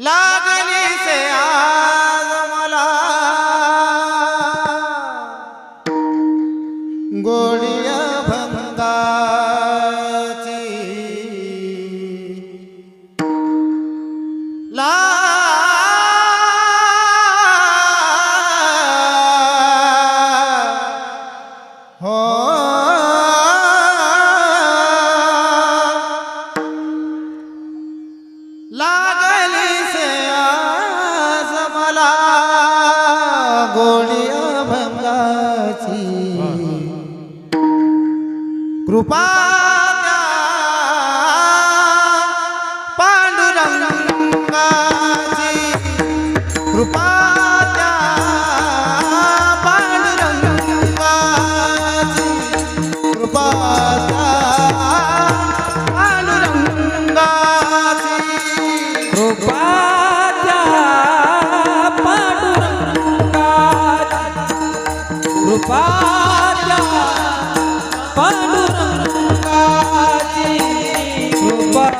लागने से आ কৃপা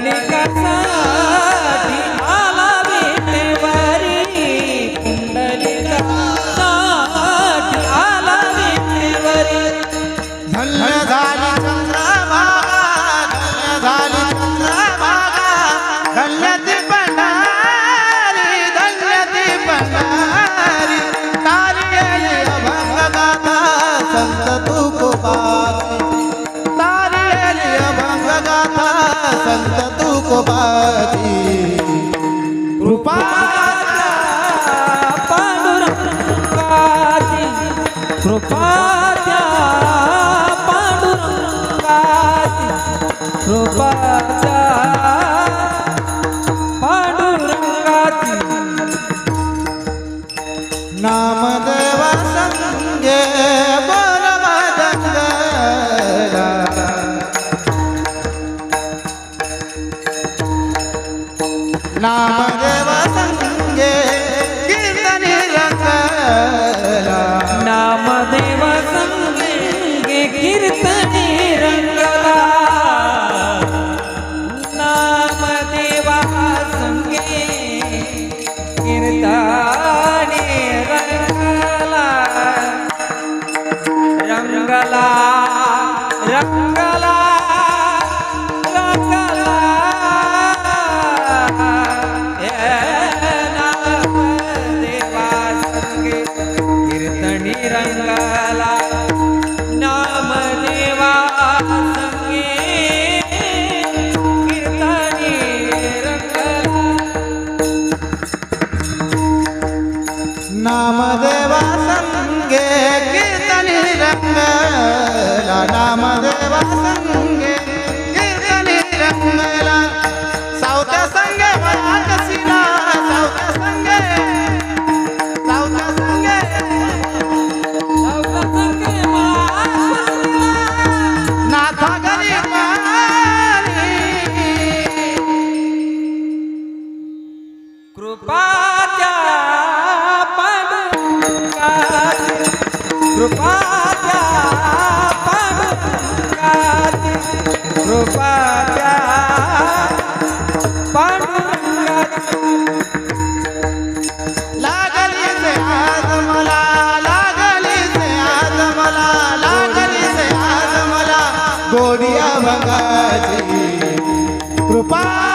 Manik. संत तुकोबाची. कृपा पांडुरंगाची कृपा पांडुरंगाची कृपा नामदेवा संगे નામ नामदेवा संगे कीर्तनी रंगला नामदेवा संगे कृपात्या पांडुरंगाची कृपात्या पांडुरंगाची गोडिया भंगाची कृपा